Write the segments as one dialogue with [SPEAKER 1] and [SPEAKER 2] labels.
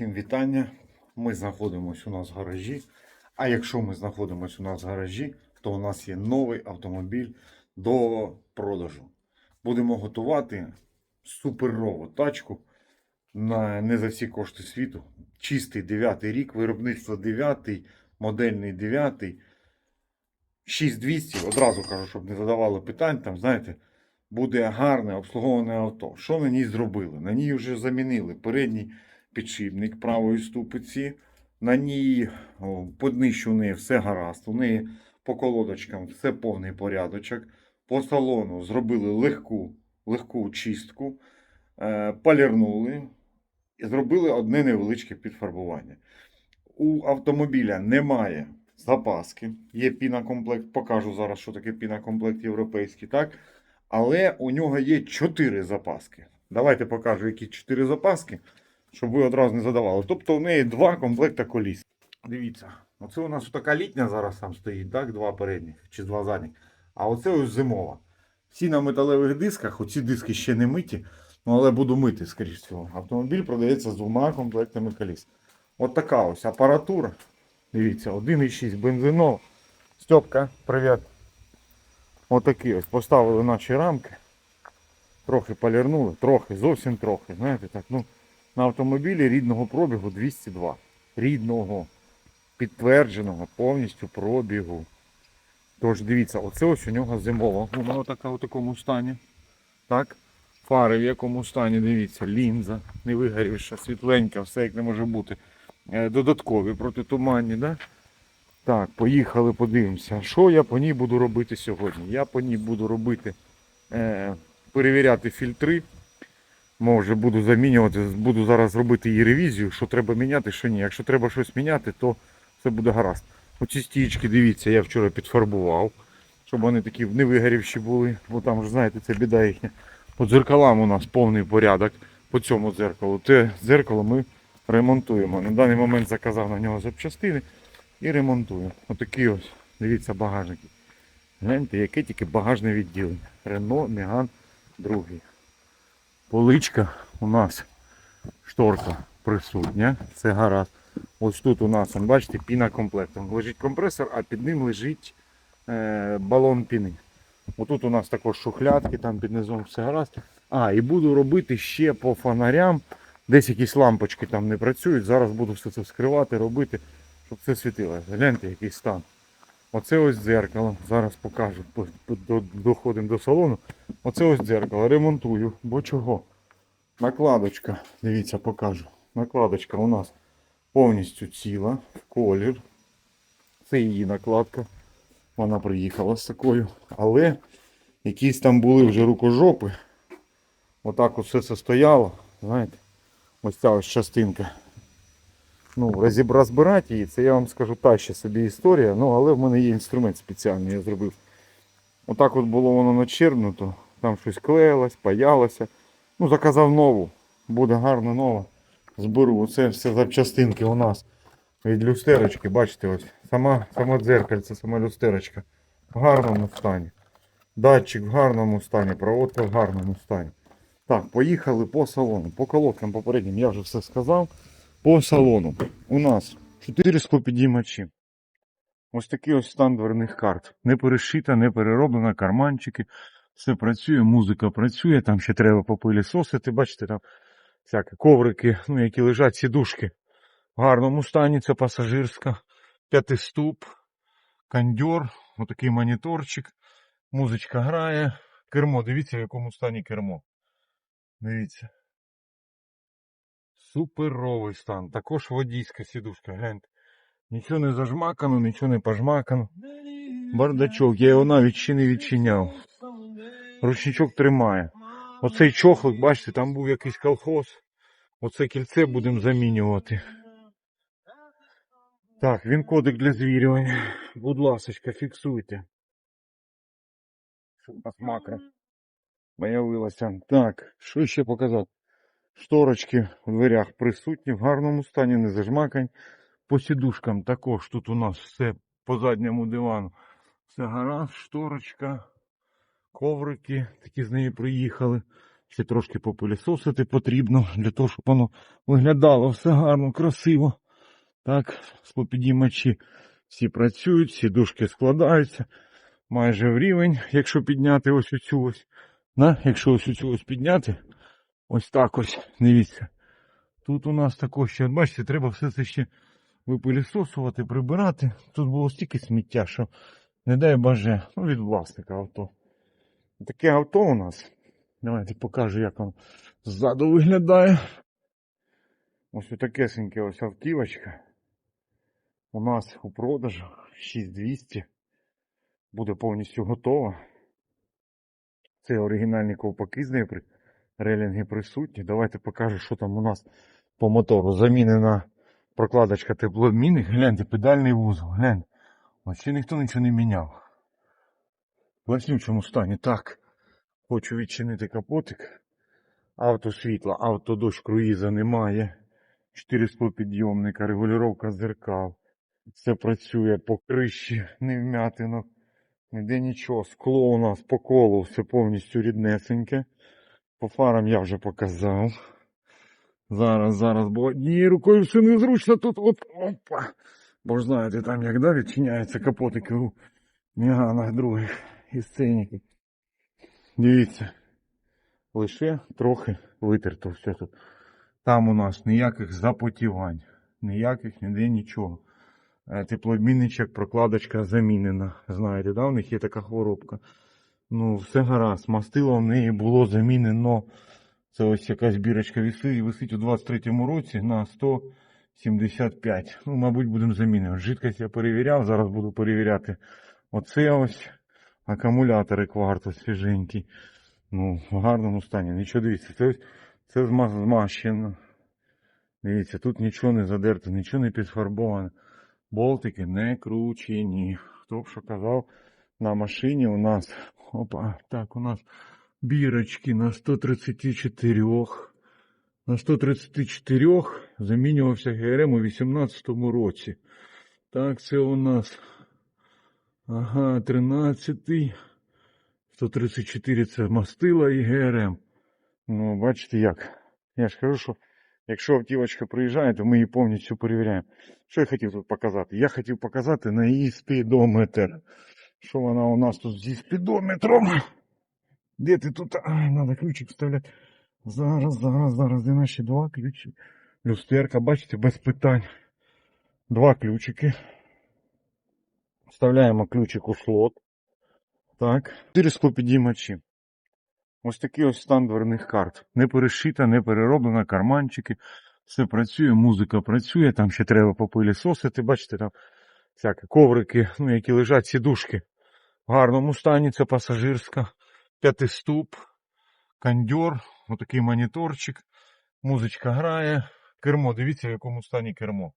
[SPEAKER 1] Всім вітання. Ми знаходимося у нас в гаражі. А якщо ми знаходимося у нас в гаражі, то у нас є новий автомобіль до продажу. Будемо готувати суперову тачку на не за всі кошти світу. Чистий 9 рік, виробництво 9, модельний 9. 6200, одразу кажу, щоб не задавали питань, там, знаєте, буде гарне обслуговане авто. Що на ній зробили? На ній вже замінили передній підшипник правої ступиці. На ній по неї все гаразд. У неї по колодочкам все повний порядочок. По салону зробили легку, легку чистку, е, полірнули і зробили одне невеличке підфарбування. У автомобіля немає запаски. Є пінакомплект. Покажу зараз, що таке пінакомплект європейський, так? Але у нього є 4 запаски. Давайте покажу, які 4 запаски, щоб ви одразу не задавали. Тобто у неї два комплекта коліс. Дивіться, оце у нас така літня зараз там стоїть, так? Два передніх чи два задніх. А оце ось зимова. Всі на металевих дисках, оці диски ще не миті, ну але буду мити, скоріш всього. Автомобіль продається з двома комплектами коліс. От така ось апаратура. Дивіться, 1,6 бензинов. Стьопка, привіт. Отакі ось поставили наші рамки. Трохи полірнули, трохи, зовсім трохи. Знаєте, так, ну, на автомобілі рідного пробігу 202. Рідного, підтвердженого повністю пробігу. Тож дивіться, оце ось у нього зимова. Вона така у такому стані. Так? Фари в якому стані, дивіться, лінза, не вигорівша, світленька, все як не може бути. Е, Додаткові протитуманні, да? Так, поїхали, подивимося. Що я по ній буду робити сьогодні? Я по ній буду робити, е, перевіряти фільтри. Може буду замінювати, буду зараз робити її ревізію, що треба міняти, що ні. Якщо треба щось міняти, то все буде гаразд. Оці стічки, дивіться, я вчора підфарбував, щоб вони такі не вигорівші були, бо там ж знаєте, це біда їхня. По дзеркалам у нас повний порядок по цьому дзеркалу. Те дзеркало ми ремонтуємо. На даний момент заказав на нього запчастини і ремонтую. Отакі ось, дивіться, багажники. Гляньте, яке тільки багажне відділення. Рено Меган другий. Поличка у нас шторка присутня. Це гаразд. Ось тут у нас, он, бачите, піна комплектом. Лежить компресор, а під ним лежить е, балон піни. Отут у нас також шухлядки, там під низом все гаразд. А, і буду робити ще по фонарям. Десь якісь лампочки там не працюють. Зараз буду все це вскривати, робити, щоб все світило. Гляньте, який стан. Оце ось дзеркало. Зараз покажу. По- по- до- Доходимо до салону. Оце ось дзеркало. Ремонтую. Бо чого? Накладочка. Дивіться, покажу. Накладочка у нас повністю ціла, колір. Це її накладка. Вона приїхала з такою. Але якісь там були вже рукожопи. Отак от все це стояло. Знаєте, ось ця ось частинка. Ну, розбирати її, це я вам скажу та ще собі історія. Ну, але в мене є інструмент спеціальний, я зробив. Отак от було воно начерпнуто. Там щось клеїлось, паялося. Ну, заказав нову. Буде гарно нова. Зберу. Оце все запчастинки у нас від люстерочки. Бачите, ось сама, сама дзеркальце, сама люстерочка в гарному стані. Датчик в гарному стані, проводка в гарному стані. Так, поїхали по салону. По колодкам попереднім я вже все сказав. По салону. У нас 4 склопідіймачі. Ось такий ось стан дверних карт. Не перешита, не перероблена, карманчики. Все працює, музика працює, там ще треба попилісосити. Бачите, там всякі коврики, ну, які лежать, сідушки. В гарному стані це пасажирська. П'ятиступ, кондьор, отакий моніторчик. Музичка грає. Кермо, дивіться, в якому стані кермо. Дивіться. Суперовий стан. Також водійська сідушка, гляньте. Нічого не зажмакано, нічого не пожмакано. Бардачок, я його навіть ще не відчиняв. Ручничок тримає. Оцей чохлик, бачите, там був якийсь колхоз. Оце кільце будемо замінювати. Так, він кодик для звірювання. Будь ласочка, фіксуйте. Щоб у нас макро появилося. Так, що ще показати? Шторочки в дверях присутні, в гарному стані, не зажмакань. По сідушкам також тут у нас все по задньому дивану. Все гаразд, шторочка, коврики, такі з неї приїхали. Ще трошки попилісосити потрібно для того, щоб воно виглядало все гарно, красиво. Так, склопідіймачі всі працюють, всі дужки складаються майже в рівень, якщо підняти ось оцю ось. На, якщо ось оцю ось підняти, ось так ось, дивіться. Тут у нас також ще, бачите, треба все це ще випилісосувати, прибирати. Тут було стільки сміття, що не дай боже, ну від власника авто. Таке авто у нас. Давайте покажу, як воно ззаду виглядає. Ось отакесеньке ось автівочка. У нас у продажу 6200. Буде повністю готова. Це оригінальні ковпаки з нею, релінги присутні. Давайте покажу, що там у нас по мотору. Замінена прокладочка теплообмінник. Гляньте, педальний вузол. Гляньте. Ось ще ніхто нічого не міняв. В класнючому стані. Так. Хочу відчинити капотик. Автосвітла, автодощ круїза немає. 400 підйомника, регулювання зеркал. Все працює по криші, не вмятинок. Ніде нічого. Скло у нас по колу все повністю ріднесеньке. По фарам я вже показав. Зараз, зараз, бо однією рукою все незручно тут. Оп, опа. Бо ж знаєте, там як да, відчиняються капотики у міганах других і сценіки. Дивіться. Лише трохи витерто все тут. Там у нас ніяких запотівань, ніяких ніде нічого. Е, Теплообмінничок, прокладочка замінена. Знаєте, да, у них є така хворобка. Ну, все гаразд. Мастило в неї було замінено. Це ось якась бірочка висить, висить у 23-му році на 175. Ну, мабуть, будемо замінювати. Жидкость я перевіряв, зараз буду перевіряти. Оце ось акумулятори кварта свіженький. Ну, в гарному стані. Нічого дивіться, це, це змащено. Дивіться, тут нічого не задерто, нічого не підфарбоване. Болтики не кручені. Хто б що казав, на машині у нас. Опа, так, у нас бірочки на 134. На 134 замінювався ГРМ у 18 році. Так, це у нас. Ага, 13-й. 134 це мастила і ГРМ. Ну, бачите як. Я ж кажу, що якщо автівочка приїжджає, то ми її повністю перевіряємо. Що я хотів тут показати? Я хотів показати на її спідометр. Що вона у нас тут зі спідометром? Де ти тут? Ай, треба ключик вставляти. Зараз, зараз, зараз. Де наші два ключі? Люстерка, бачите, без питань. Два ключики. Вставляємо ключик у слот. Так. Чотири склопідіймачі. Ось такий ось стан дверних карт. Не перешита, не перероблена, карманчики. Все працює, музика працює, там ще треба попилісосити. Бачите, там всякі коврики, ну, які лежать сідушки. Гарному стані це пасажирська. П'ятиступ, кондьор, отакий моніторчик. Музичка грає. Кермо, дивіться, в якому стані кермо.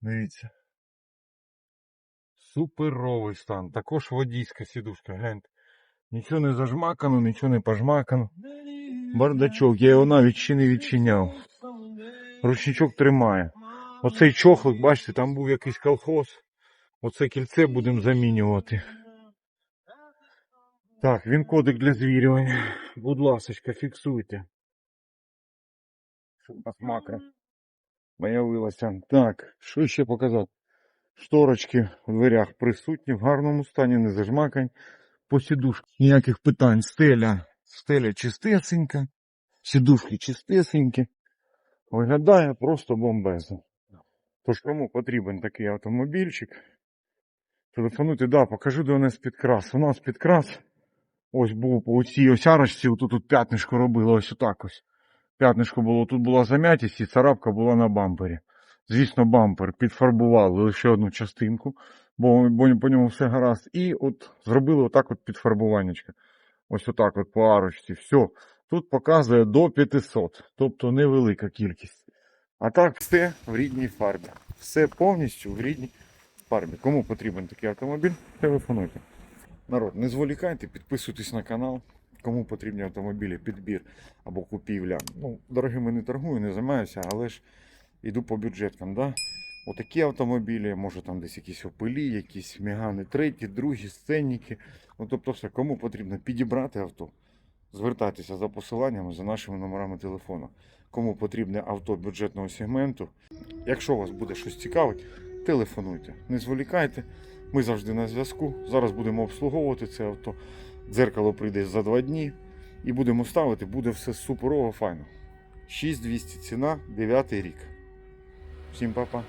[SPEAKER 1] Дивіться. Суперовий стан. Також водійська сідушка, гляньте. Нічого не зажмакано, нічого не пожмакано. Бардачок, я його навіть ще не відчиняв. Ручничок тримає. Оцей чохлик, бачите, там був якийсь колхоз. Оце кільце будемо замінювати. Так, він кодик для звірювання. Будь ласочка, фіксуйте. Щоб нас макро появилося. Так, що ще показати? Шторочки в дверях присутні, в гарному стані, не зажмакань. По сідушці ніяких питань. Стеля, стеля чистесенька, сідушки чистесенькі. Виглядає просто бомбезно. Тож кому потрібен такий автомобільчик, телефонуйте, да, покажу, де у нас підкрас. У нас підкрас. Ось був по цій ось арочці, тут, тут п'ятнишко робило, ось отак ось. П'ятнишко було, тут була зам'ятість і царапка була на бампері. Звісно, бампер підфарбували лише одну частинку, бо, бо по ньому все гаразд. І от зробили отак от підфарбуваннячка. Ось отак от по арочці. Все. Тут показує до 500, тобто невелика кількість. А так все в рідній фарбі. Все повністю в рідній фарбі. Кому потрібен такий автомобіль, телефонуйте. Народ, не зволікайте, підписуйтесь на канал. Кому потрібні автомобілі, підбір або купівля. Ну, дорогими не торгую, не займаюся, але ж іду по бюджеткам. Да? Отакі автомобілі, може там десь якісь опилі, якісь мігани треті, другі, сценники. Ну, тобто все, кому потрібно підібрати авто, Звертайтеся за посиланнями за нашими номерами телефону. Кому потрібне авто бюджетного сегменту. Якщо вас буде щось цікавить, телефонуйте. Не зволікайте. Ми завжди на зв'язку. Зараз будемо обслуговувати це авто. Дзеркало прийде за два дні. І будемо ставити, буде все суперово файно. 6200 ціна, 9 рік. Всім па-па.